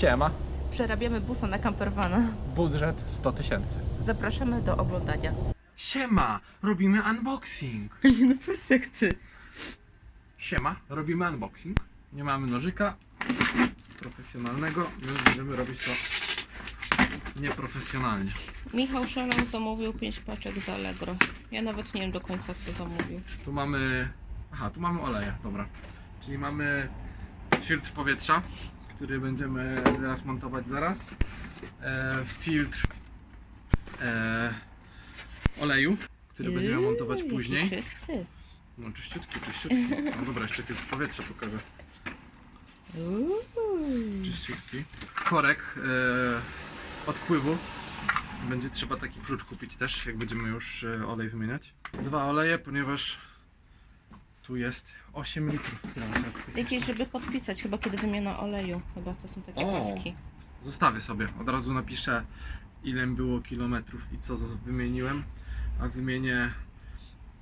Siema. Przerabiamy busa na campervana. Budżet 100 tysięcy. Zapraszamy do oglądania. Siema, robimy unboxing. No jak ty. Siema, robimy unboxing. Nie mamy nożyka profesjonalnego, więc będziemy robić to nieprofesjonalnie. Michał Szelon zamówił 5 paczek z Allegro. Ja nawet nie wiem do końca co zamówił. Tu mamy. Aha, tu mamy oleje, dobra. Czyli mamy filtr powietrza, który będziemy teraz montować zaraz. E, filtr e, oleju, który będziemy montować później. czysty. No czyściutki, czyściutki. No dobra, jeszcze filtr powietrza pokażę. Czyściutki. Korek e, odpływu. Będzie trzeba taki klucz kupić też, jak będziemy już olej wymieniać. Dwa oleje, ponieważ tu jest 8 litrów. Jakieś, żeby podpisać, chyba kiedy wymiana oleju. Chyba to są takie O. paski. Zostawię sobie. Od razu napiszę ile było kilometrów i co z- wymieniłem. A wymienię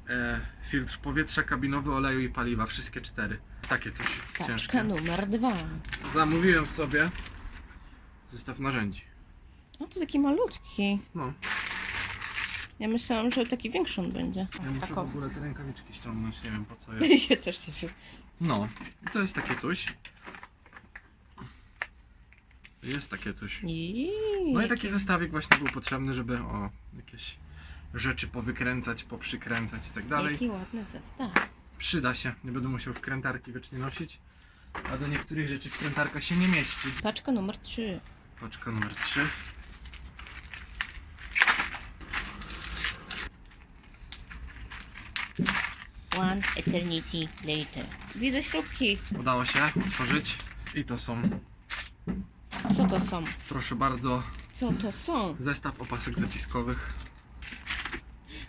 e, filtr powietrza, kabinowy oleju i paliwa. Wszystkie cztery. Takie coś Paczka ciężkie. numer dwa. Zamówiłem sobie zestaw narzędzi. O, to taki malutki. No, Ja myślałam, że taki większy on będzie. ja muszę w Takowy. ogóle te rękawiczki ściągnąć, nie wiem po co je. Ja też się. No, i to jest takie coś. Jest takie coś. No i taki zestawik właśnie był potrzebny, żeby o jakieś rzeczy powykręcać, poprzykręcać i tak dalej. Jaki ładny zestaw. Przyda się, nie będę musiał wkrętarki wiecznie nosić. A do niektórych rzeczy wkrętarka się nie mieści. Paczka numer 3. Paczka numer 3. One eternity later. Widzę śrubki. Udało się otworzyć. I to są, Co to są? proszę bardzo, Co to są? zestaw opasek zaciskowych.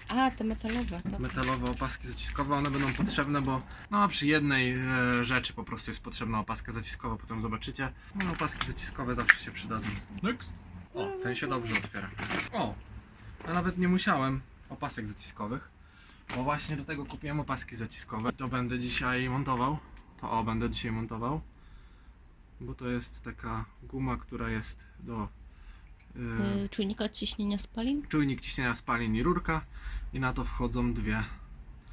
A, te metalowe. To... metalowe opaski zaciskowe, one będą potrzebne, bo no, przy jednej e, rzeczy po prostu jest potrzebna opaska zaciskowa, potem zobaczycie. No, opaski zaciskowe zawsze się przydadzą. Next. O, ten się dobrze otwiera. O, ja nawet nie musiałem opasek zaciskowych, bo właśnie do tego kupiłem opaski zaciskowe. To będę dzisiaj montował. To o, będę dzisiaj montował. Bo to jest taka guma, która jest do e, Y, czujnika ciśnienia spalin? czujnik ciśnienia spalin i rurka i na to wchodzą dwie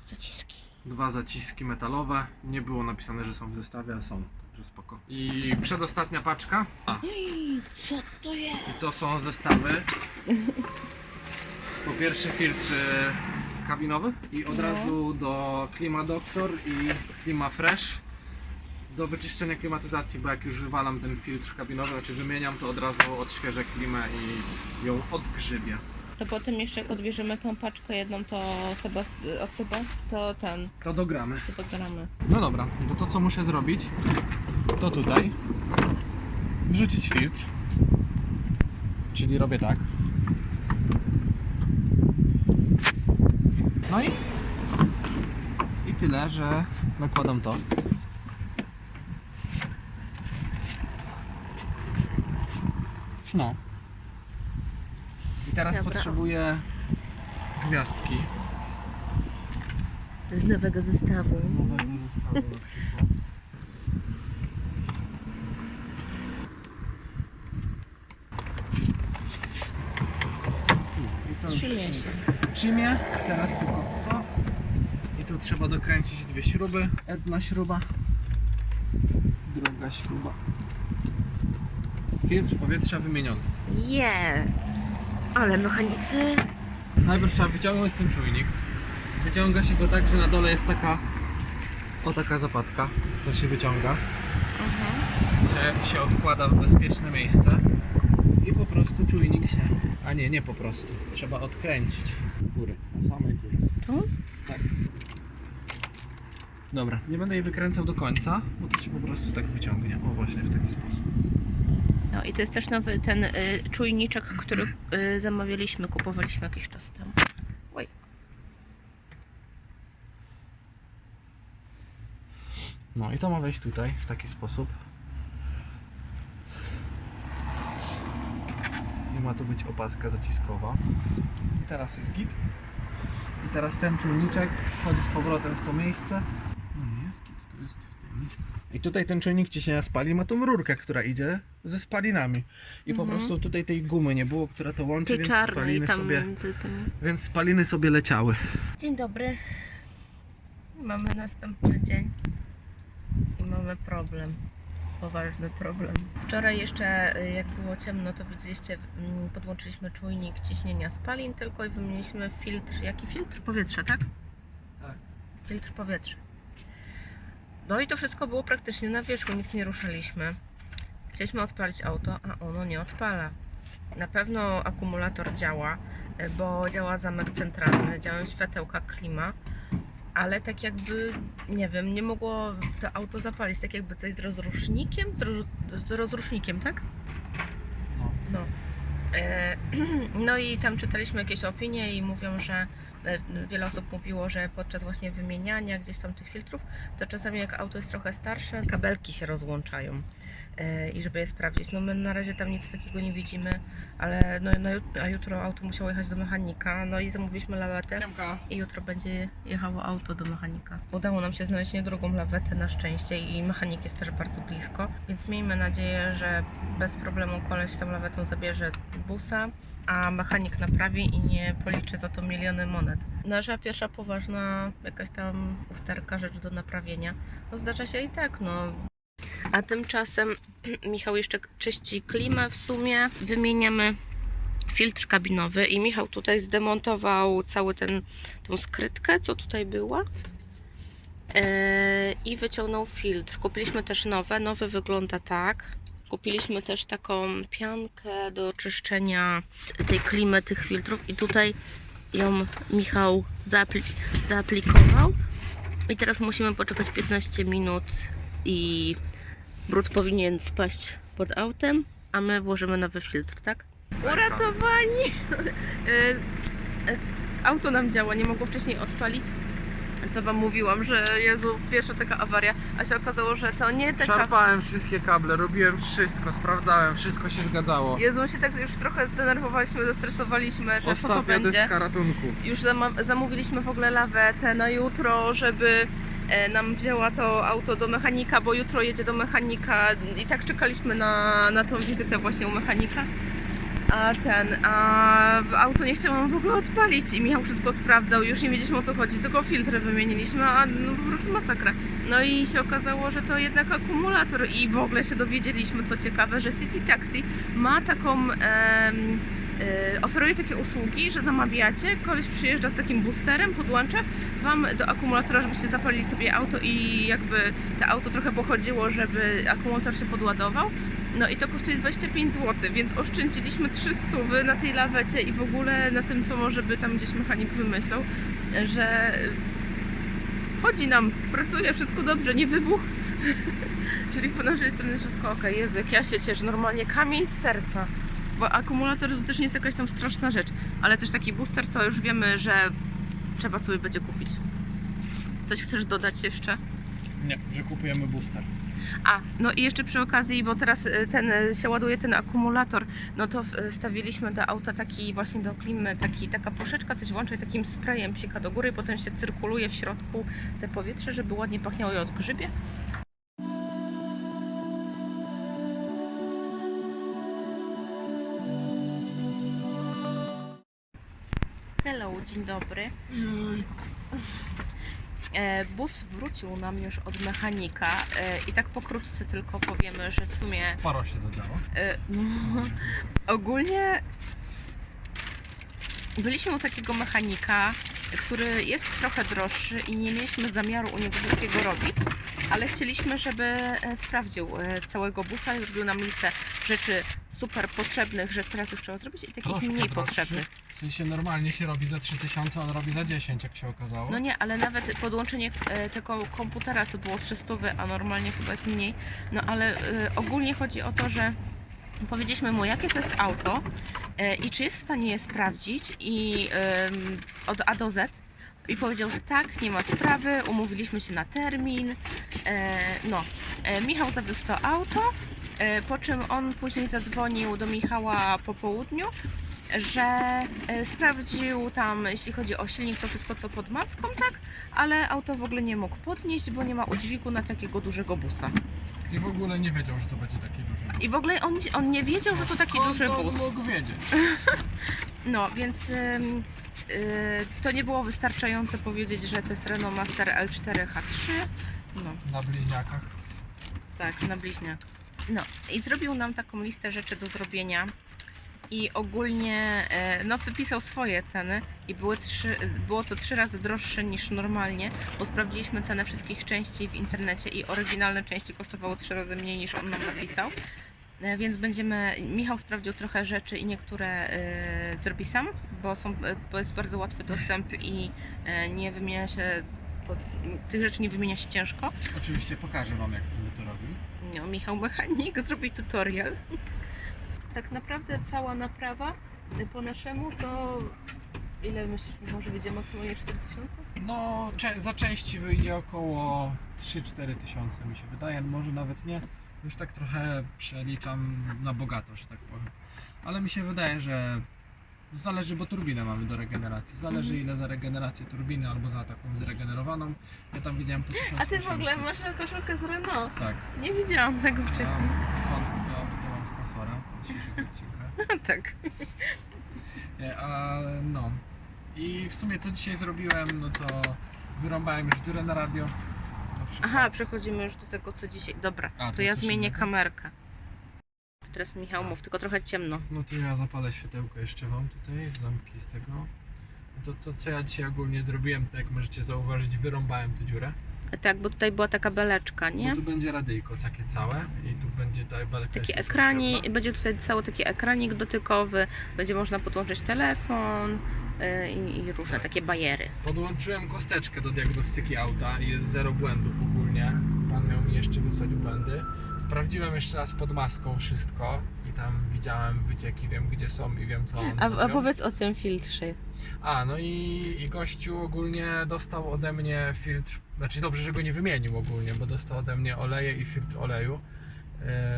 Zaciski. dwa zaciski metalowe. Nie było napisane, że są w zestawie, a są. Także spoko. I przedostatnia paczka. A, Ej, co to jest? i to są zestawy. Po pierwsze filtr kabinowy i od No. razu do Klima Doctor i Klima Fresh do wyczyszczenia klimatyzacji, bo jak już wywalam ten filtr kabinowy, znaczy wymieniam, to od razu odświeżę klimę i ją odgrzybię. To potem jeszcze jak odbierzemy tą paczkę jedną, to Seba, od Seba, to ten, To dogramy. to dogramy. No dobra, to to co muszę zrobić, to tutaj wrzucić filtr. Czyli robię tak. No i i tyle, że nakładam to. No. I teraz Dobra. potrzebuję gwiazdki. Z nowego zestawu. Trzymie się. Trzymie, teraz tylko tu trzeba dokręcić dwie śruby. Jedna śruba, druga śruba. Filtr powietrza wymieniony. Je! Ale mechanicy. Najpierw trzeba wyciągnąć ten czujnik. Wyciąga się go tak, że na dole jest taka o taka zapadka. To się wyciąga. Się, się odkłada w bezpieczne miejsce i po prostu czujnik się. A nie, nie po prostu. Trzeba odkręcić góry, na samej górze. Tu? Tak. Dobra, nie będę jej wykręcał do końca, bo to się po prostu tak wyciągnie. O, właśnie w taki sposób. No i to jest też nowy ten y, czujniczek, który y, zamawialiśmy, kupowaliśmy jakiś czas temu. Oj. No i to ma wejść tutaj w taki sposób. I ma tu być opaska zaciskowa. I teraz jest git. I teraz ten czujniczek wchodzi z powrotem w to miejsce. No nie jest git, to jest w tym. I tutaj ten czujnik ciśnienia spalin ma tą rurkę, która idzie ze spalinami. I po Mhm. prostu tutaj tej gumy nie było, która to łączy, Tej więc czarnej spaliny tam sobie, między więc spaliny sobie leciały. Dzień dobry. Mamy następny dzień i mamy problem. Poważny problem. Wczoraj jeszcze, y, jak było ciemno, to widzieliście, mm, podłączyliśmy czujnik ciśnienia spalin tylko i wymieniliśmy filtr. Jaki filtr? Powietrza, tak? Tak. Filtr powietrza. No i to wszystko było praktycznie na wierzchu, nic nie ruszaliśmy. Chcieliśmy odpalić auto, a ono nie odpala. Na pewno akumulator działa, y, bo działa zamek centralny, działają światełka klima, ale tak jakby, nie wiem, nie mogło to auto zapalić, tak jakby coś z rozrusznikiem, z, roz, z rozrusznikiem, tak? No. E, No i tam czytaliśmy jakieś opinie i mówią, że e, wiele osób mówiło, że podczas właśnie wymieniania gdzieś tam tych filtrów, to czasami jak auto jest trochę starsze, kabelki się rozłączają. E, I żeby je sprawdzić. No my na razie tam nic takiego nie widzimy, ale no, no, a jutro auto musiało jechać do mechanika, no i zamówiliśmy lawetę. I jutro będzie jechało auto do mechanika. Udało nam się znaleźć niedrogą lawetę na szczęście i mechanik jest też bardzo blisko, więc miejmy nadzieję, że bez problemu koleś tą lawetą zabierze busa, a mechanik naprawi i nie policzy za to miliony monet. Nasza pierwsza poważna jakaś tam usterka, rzecz do naprawienia. No zdarza się i tak, no. A tymczasem Michał jeszcze czyści klimę w sumie. Wymieniamy filtr kabinowy i Michał tutaj zdemontował cały ten tą skrytkę, co tutaj była. Eee, I wyciągnął filtr. Kupiliśmy też nowe. Nowy wygląda tak. Kupiliśmy też taką piankę do czyszczenia tej klimy, tych filtrów. I tutaj ją Michał zaapli- zaaplikował. I teraz musimy poczekać 15 minut i brud powinien spaść pod autem, a my włożymy nowy filtr, tak? Uratowani! Y, y, Auto nam działa, nie mogło wcześniej odpalić. Co wam mówiłam, że Jezu, pierwsza taka awaria, a się okazało, że to nie taka... Szarpałem wszystkie kable, robiłem wszystko, sprawdzałem, wszystko się zgadzało. Jezu, się tak już trochę zdenerwowaliśmy, zestresowaliśmy, że co to Ostatnia będzie. deska ratunku. Już zamówiliśmy w ogóle lawetę na jutro, żeby e, nam wzięła to auto do mechanika, bo jutro jedzie do mechanika i tak czekaliśmy na, na tą wizytę właśnie u mechanika. A ten, a auto nie chciało nam w ogóle odpalić i Michał wszystko sprawdzał, już nie wiedzieliśmy o co chodzi, tylko filtry wymieniliśmy, a no po prostu masakra. No i się okazało, że to jednak akumulator i w ogóle się dowiedzieliśmy, co ciekawe, że City Taxi ma taką, em, e, oferuje takie usługi, że zamawiacie, koleś przyjeżdża z takim boosterem, podłącza Wam do akumulatora, żebyście zapalili sobie auto i jakby to auto trochę pochodziło, żeby akumulator się podładował. No i to kosztuje 25 zł, więc oszczędziliśmy 300 na tej lawecie i w ogóle na tym, co może by tam gdzieś mechanik wymyślał, że chodzi nam, pracuje, wszystko dobrze, nie wybuch. Czyli po naszej stronie wszystko ok. Jezu, jak ja się cieszę, normalnie kamień z serca. Bo akumulator to też nie jest jakaś tam straszna rzecz, ale też taki booster to już wiemy, że trzeba sobie będzie kupić. Coś chcesz dodać jeszcze? Nie, że kupujemy booster. A, no i jeszcze przy okazji, bo teraz y, ten y, się ładuje ten akumulator, no to w- wstawiliśmy do auta taki właśnie do klimy, taki, taka puszeczka, coś włącza i takim sprayem psika do góry potem się cyrkuluje w środku te powietrze, żeby ładnie pachniało i od grzybie. Dzień dobry. E, Bus wrócił nam już od mechanika e, i tak pokrótce tylko powiemy, że w sumie Paro się zadało. e, no, ogólnie byliśmy u takiego mechanika, który jest trochę droższy i nie mieliśmy zamiaru u niego wszystkiego robić, ale chcieliśmy, żeby e, sprawdził e, całego busa i zrobił nam listę rzeczy super potrzebnych, że teraz już trzeba zrobić i takich mniej potrzebnych. W sensie normalnie się robi za 3000, on robi za 10, jak się okazało. No nie, ale nawet podłączenie e, tego komputera to było 300, a normalnie chyba jest mniej. No ale e, ogólnie chodzi o to, że powiedzieliśmy mu, jakie to jest auto e, i czy jest w stanie je sprawdzić i od A do Z. I powiedział, że tak, nie ma sprawy, umówiliśmy się na termin. E, no, e, Michał zawiózł to auto, e, po czym on później zadzwonił do Michała po południu że e, sprawdził tam, jeśli chodzi o silnik, to wszystko co pod maską, tak, ale auto w ogóle nie mógł podnieść, bo nie ma udźwigu na takiego dużego busa. I w ogóle nie wiedział, że to będzie taki duży bus. I w ogóle on, on nie wiedział, że to taki duży on bus. mógł wiedzieć? No, więc ym, y, to nie było wystarczające powiedzieć, że to jest Renault Master L4H3. No, Na bliźniakach. tak, na bliźniak. No, i zrobił nam taką listę rzeczy do zrobienia. I ogólnie, e, no, wypisał swoje ceny i były trzy, było to trzy razy droższe niż normalnie, bo sprawdziliśmy cenę wszystkich części w internecie i oryginalne części kosztowały trzy razy mniej niż on nam napisał. E, Więc będziemy. Michał sprawdził trochę rzeczy i niektóre e, zrobi sam, bo, są, bo jest bardzo łatwy dostęp i nie wymienia się. To, tych rzeczy nie wymienia się ciężko. Oczywiście pokażę wam, jak będę to robił. No, Michał Mechanik zrobi tutorial. Tak naprawdę cała naprawa y, po naszemu to ile myślisz, może wyjdzie maksymalnie 4000? No, cze- za części wyjdzie około 3-4 tysiące, mi się wydaje, może nawet nie. Już tak trochę przeliczam na bogato, że tak powiem. Ale mi się wydaje, że zależy, bo turbinę mamy do regeneracji. Zależy Mhm. ile za regenerację turbiny albo za taką zregenerowaną. Ja tam widziałem po 1000 A ty w ogóle masz koszulkę z Renault. Tak. Nie widziałam tego wcześniej. Ja, pan, ja tutaj mam sponsora dzisiejszego odcinka. tak. Nie, A, no. I w sumie co dzisiaj zrobiłem, no to wyrąbałem już dziurę na radio. Na przykład. Aha, przechodzimy już do tego co dzisiaj. Dobra, A, to to ja zmienię innego? kamerkę. Teraz Michał mów, tylko trochę ciemno. No to ja zapalę światełko jeszcze wam tutaj z lampki z tego. No To, to co ja dzisiaj ogólnie zrobiłem, to jak możecie zauważyć, wyrąbałem tę dziurę. Tak, bo tutaj była taka beleczka, nie? Bo tu będzie radyjko takie całe i tu będzie ta belka Taki ekranik, potrzebna. będzie tutaj cały taki ekranik dotykowy, będzie można podłączyć telefon y, i, i różne Tak. takie bajery. Podłączyłem kosteczkę do diagnostyki auta i jest zero błędów ogólnie. Pan miał mi jeszcze wysłać błędy. Sprawdziłem jeszcze raz pod maską wszystko i tam widziałem wycieki, wiem gdzie są i wiem co one A, a robią. powiedz o tym filtrze. A, no i, i gościu ogólnie dostał ode mnie filtr, znaczy dobrze, że go nie wymienił ogólnie, bo dostał ode mnie oleje i filtr oleju.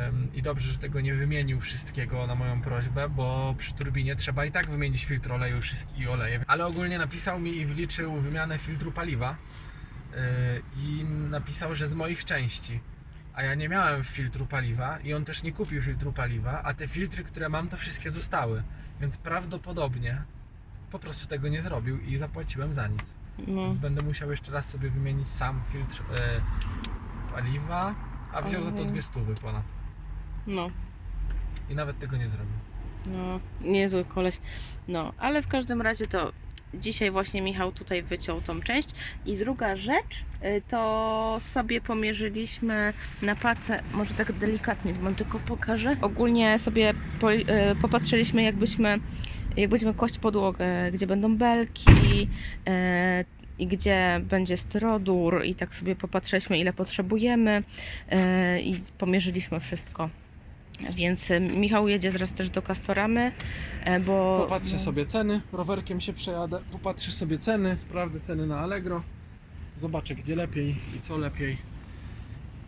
Ym, I dobrze, że tego nie wymienił wszystkiego na moją prośbę, bo przy turbinie trzeba i tak wymienić filtr oleju wszystkie i oleje. Ale ogólnie napisał mi i wliczył wymianę filtru paliwa yy, i napisał, że z moich części. A ja nie miałem filtru paliwa i on też nie kupił filtru paliwa, a te filtry, które mam, to wszystkie zostały. Więc prawdopodobnie po prostu tego nie zrobił i zapłaciłem za nic. No. Więc będę musiał jeszcze raz sobie wymienić sam filtr e, paliwa, a wziął za to Ojej. dwie stówy ponad. No, I nawet tego nie zrobił. no, niezły koleś. No, ale w każdym razie to dzisiaj właśnie Michał tutaj wyciął tą część. I druga rzecz, y, to sobie pomierzyliśmy na pacę, może tak delikatnie wam tylko pokażę. Ogólnie sobie po, y, popatrzyliśmy jakbyśmy, jakbyśmy kłaść podłogę, gdzie będą belki, y, i gdzie będzie styrodur i tak sobie popatrzyliśmy ile potrzebujemy i pomierzyliśmy wszystko. Więc y, Michał jedzie zaraz też do Castoramy, e, bo... Popatrzę sobie ceny, rowerkiem się przejadę, popatrzę sobie ceny, sprawdzę ceny na Allegro, zobaczę gdzie lepiej i co lepiej.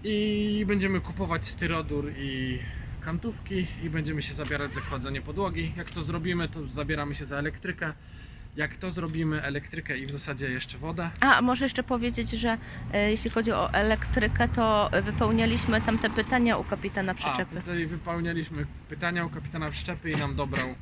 I będziemy kupować styrodur i kantówki i będziemy się zabierać za kładzenie podłogi. Jak to zrobimy, to zabieramy się za elektrykę. Jak to zrobimy, elektrykę i w zasadzie jeszcze wodę. A, może jeszcze powiedzieć, że e, jeśli chodzi o elektrykę, to wypełnialiśmy tam te pytania u kapitana przyczepy. A, tutaj wypełnialiśmy pytania u kapitana przyczepy i nam dobrał.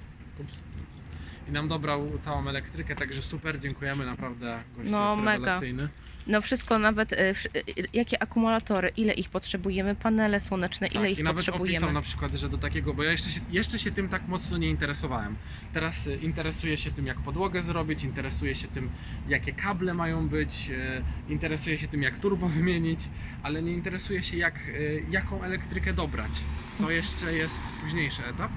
I nam dobrał całą elektrykę, także super, dziękujemy, naprawdę gość No, jest mega. rewelacyjny. No wszystko, nawet wsz- e, jakie akumulatory, ile ich potrzebujemy, panele słoneczne, ile Tak, ich I nawet potrzebujemy. opisał na przykład, że do takiego, bo ja jeszcze się, jeszcze się tym tak mocno nie interesowałem. Teraz y, interesuję się tym, jak podłogę zrobić, interesuję się tym, jakie kable mają być, y, interesuję się tym, jak turbo wymienić, ale nie interesuję się, jak, y, jaką elektrykę dobrać. To jeszcze jest późniejszy etap.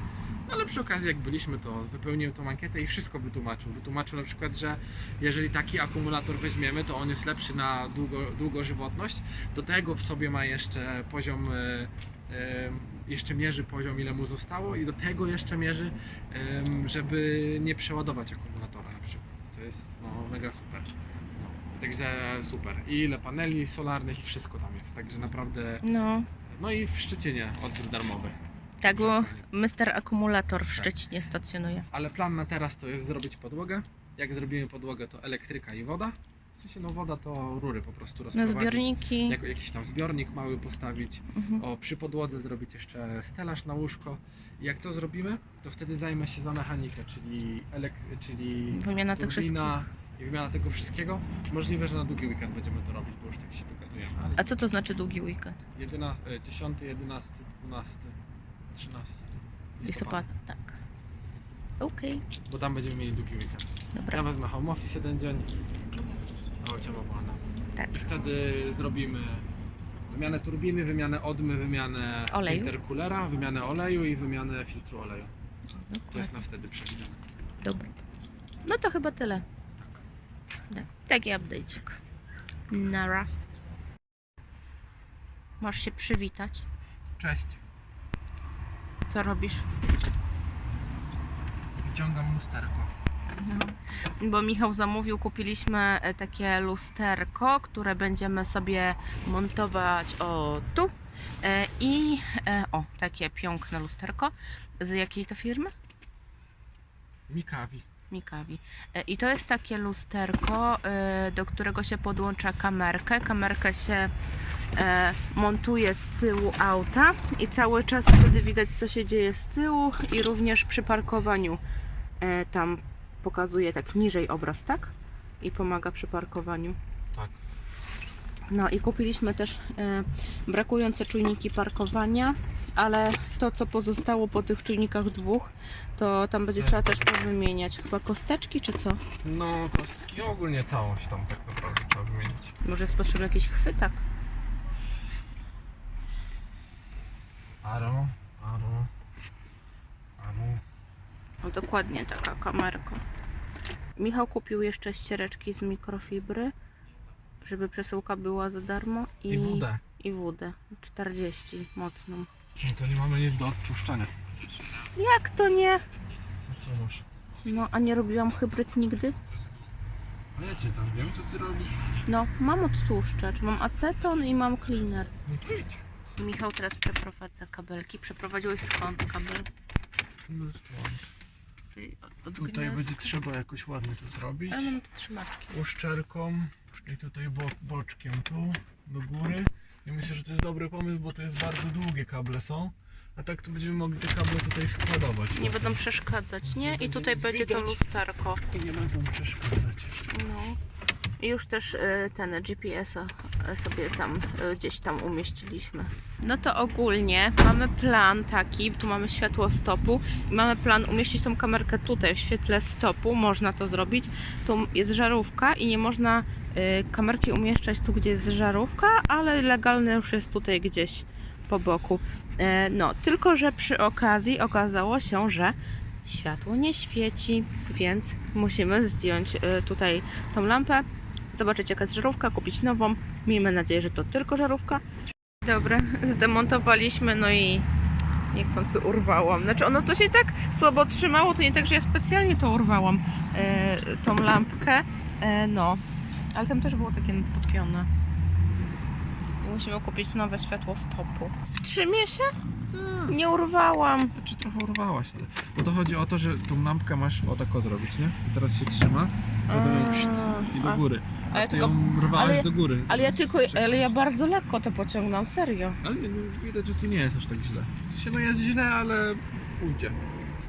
Ale przy okazji, jak byliśmy, to wypełniłem tą ankietę i wszystko wytłumaczył. Wytłumaczył na przykład, że jeżeli taki akumulator weźmiemy, to on jest lepszy na długo, długożywotność. Do tego w sobie ma jeszcze poziom, y, y, jeszcze mierzy poziom, ile mu zostało, i do tego jeszcze mierzy, ym, żeby nie przeładować akumulatora na przykład. Co jest no, mega super. Także super. I ile paneli solarnych i wszystko tam jest. Także naprawdę. No, No i w Szczecinie odbiór darmowy. Tak, bo. Mr. Akumulator w. Szczecinie stacjonuje. Ale plan na teraz to jest zrobić podłogę. Jak zrobimy podłogę, to elektryka i woda. W sensie, no woda to rury po prostu rozprowadzić. zbiorniki. Jak, jakiś tam zbiornik mały postawić. Mhm. O, przy podłodze zrobić jeszcze stelaż na łóżko. I jak to zrobimy, to wtedy zajmę się za mechanikę, czyli, elek- czyli Wymiana tych wszystkich. turbina i wymiana tego wszystkiego. Możliwe, że na długi weekend będziemy to robić, bo już tak się dogadujemy. Ale A co to znaczy długi weekend? 11, e, 10, 11, 12, 13 Listopad. Tak. Okej, Bo tam będziemy mieli długi weekend. Ja dobra. wezmę home office jeden dzień, a Olcia ma wolne. Tak. I wtedy zrobimy wymianę turbiny, wymianę odmy, wymianę Oleju? intercoolera, wymianę oleju i wymianę filtru oleju. To Dokładnie. jest na wtedy przewidziane. Dobra. No to chyba tyle. Tak. Taki update'cik. Nara. Możesz się przywitać. Cześć. Co robisz? Wyciągam lusterko. No. Bo Michał zamówił, kupiliśmy e, takie lusterko, które będziemy sobie montować o tu. E, I e, o, takie piękne lusterko. Z jakiej to firmy? Mikawi. Mikawi. I to jest takie lusterko, do którego się podłącza kamerkę. Kamerkę się e, montuje z tyłu auta i cały czas wtedy widać, co się dzieje z tyłu i również przy parkowaniu e, tam pokazuje tak niżej obraz, tak? I pomaga przy parkowaniu. Tak. No i kupiliśmy też e, brakujące czujniki parkowania, ale to co pozostało po tych czujnikach dwóch, to tam będzie trzeba też powymieniać. Chyba kosteczki czy co? No, kostki ogólnie całość tam tak naprawdę trzeba wymienić. Może jest potrzebny jakiś chwytak? Aro, aro, aro. No dokładnie taka kamerka. Michał kupił jeszcze ściereczki z mikrofibry, żeby przesyłka była za darmo i, I wódę. i wódę 40 mocną. No to nie mamy nic do odpuszczania. Jak to nie? No co masz? No, a nie robiłam hybryd nigdy? A ja cię tam wiem, co ty robisz. No, mam odtłuszczacz, mam aceton i mam cleaner. No to idź. Michał teraz przeprowadza kabelki. Przeprowadziłeś skąd kabel? No to Ty, od, od Tutaj będzie trzeba jakoś ładnie to zrobić. Ale mam te trzymaczki. Uszczelką i tutaj bo, boczkiem tu do góry. I myślę, że to jest dobry pomysł, bo to jest bardzo długie kable są. A tak to będziemy mogli te kable tutaj składować. Nie będą przeszkadzać, nie? I tutaj będzie to lusterko. I nie będą przeszkadzać. No. Już też y, ten GPS-a sobie tam y, gdzieś tam umieściliśmy. No to ogólnie mamy plan taki, tu mamy światło stopu i mamy plan umieścić tą kamerkę tutaj w świetle stopu, można to zrobić. Tu jest żarówka i nie można y, kamerki umieszczać tu, gdzie jest żarówka, ale legalne już jest tutaj gdzieś po boku. E, No, tylko że przy okazji okazało się, że światło nie świeci, więc musimy zdjąć tutaj tą lampę, zobaczyć jaka jest żarówka, kupić nową. Miejmy nadzieję, że to tylko żarówka. Dobra, zdemontowaliśmy, no i niechcący urwałam. Znaczy ono to się tak słabo trzymało, to nie tak, że ja specjalnie to urwałam, e, tą lampkę. E, no, ale tam też było takie natopione. I musimy kupić nowe światło stopu. Trzymie się? Tak. Nie urwałam. Znaczy trochę urwałaś, ale... Bo to chodzi o to, że tą lampkę masz o tako zrobić, nie? I teraz się trzyma, potem pszt, i do góry. A, a ja ty tylko- ją rwałaś ale- do góry. Ale ja zamiast tylko, ale ja przekręcić. bardzo lekko to pociągnąłem, serio. Ale nie, no, widać, że tu nie jest aż tak źle. W sensie, no jest źle, ale ujdzie.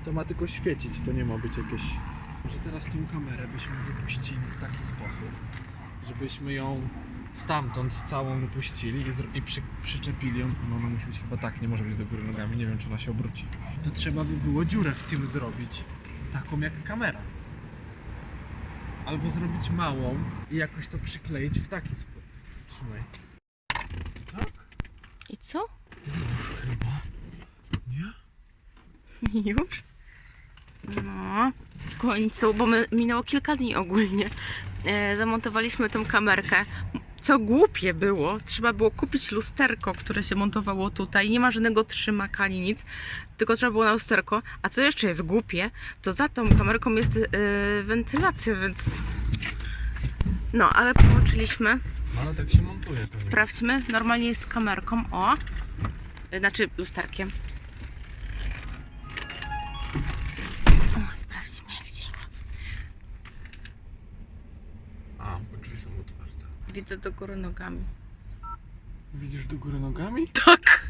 To ma tylko świecić, to nie ma być jakieś... Może teraz tą kamerę byśmy wypuścili w taki sposób, żebyśmy ją stamtąd całą wypuścili i, zro- i przy, przyczepili ją. No ona musi być chyba tak, nie może być do góry nogami, nie wiem czy ona się obróci. To trzeba by było dziurę w tym zrobić, taką jak kamera. Albo zrobić małą i jakoś to przykleić w taki sposób. Trzymaj. Tak? I co? Już chyba. Nie? Już? No, w końcu, bo my, minęło kilka dni ogólnie. E, zamontowaliśmy tą kamerkę. Co głupie było, trzeba było kupić lusterko, które się montowało tutaj. Nie ma żadnego trzymaka ani nic, tylko trzeba było na lusterko. A co jeszcze jest głupie, to za tą kamerką jest e, wentylacja, więc. No, ale połączyliśmy. No ale tak się montuje pewnie. Sprawdźmy. Normalnie jest kamerką, o. Y, Znaczy lusterkiem. Widzę do góry nogami. Widzisz do góry nogami? Tak.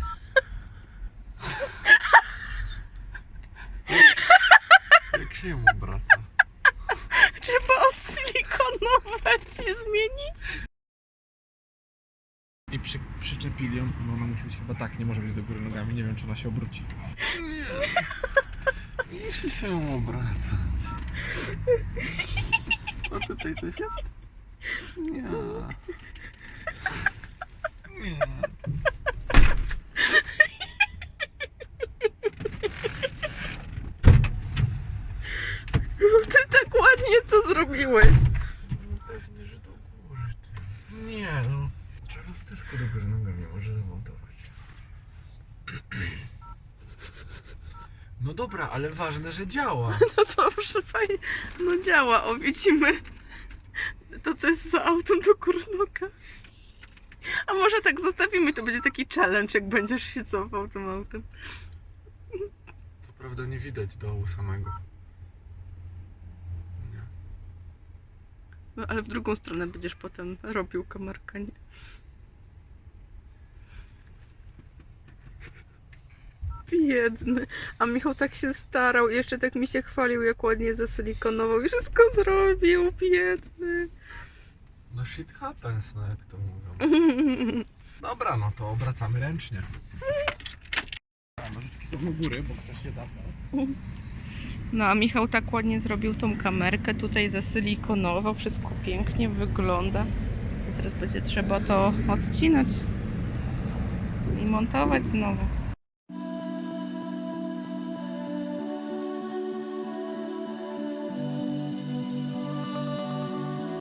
Jak się ją obraca? Trzeba odsylikonować i zmienić. I przy, przyczepili ją, no ona musi być chyba tak, nie może być do góry nogami, nie wiem czy ona się obróci. Nie. Musi się ją obracać. A tutaj coś jest? Nie. Nie. Ty tak ładnie to zrobiłeś. Pewnie, że do góry. Ty. Nie no. Trzeba też do góry nogami może zamontować. No dobra, ale ważne, że działa. No dobrze, fajnie. No działa, o widzimy. Co jest za autem do kurnoka. A może tak zostawimy, to będzie taki challenge, jak będziesz się cofał tym autem. Co prawda nie widać dołu samego. Nie. No ale w drugą stronę będziesz potem robił kamerkę, nie? Biedny. A Michał tak się starał jeszcze tak mi się chwalił, jak ładnie zasilikonował i wszystko zrobił. Biedny. No shit happens, no jak to mówią. Dobra, no to obracamy ręcznie. A, nożyczki są u góry, bo ktoś się. No a Michał tak ładnie zrobił tą kamerkę, tutaj zasilikonował, wszystko pięknie wygląda. Teraz będzie trzeba to odcinać i montować znowu.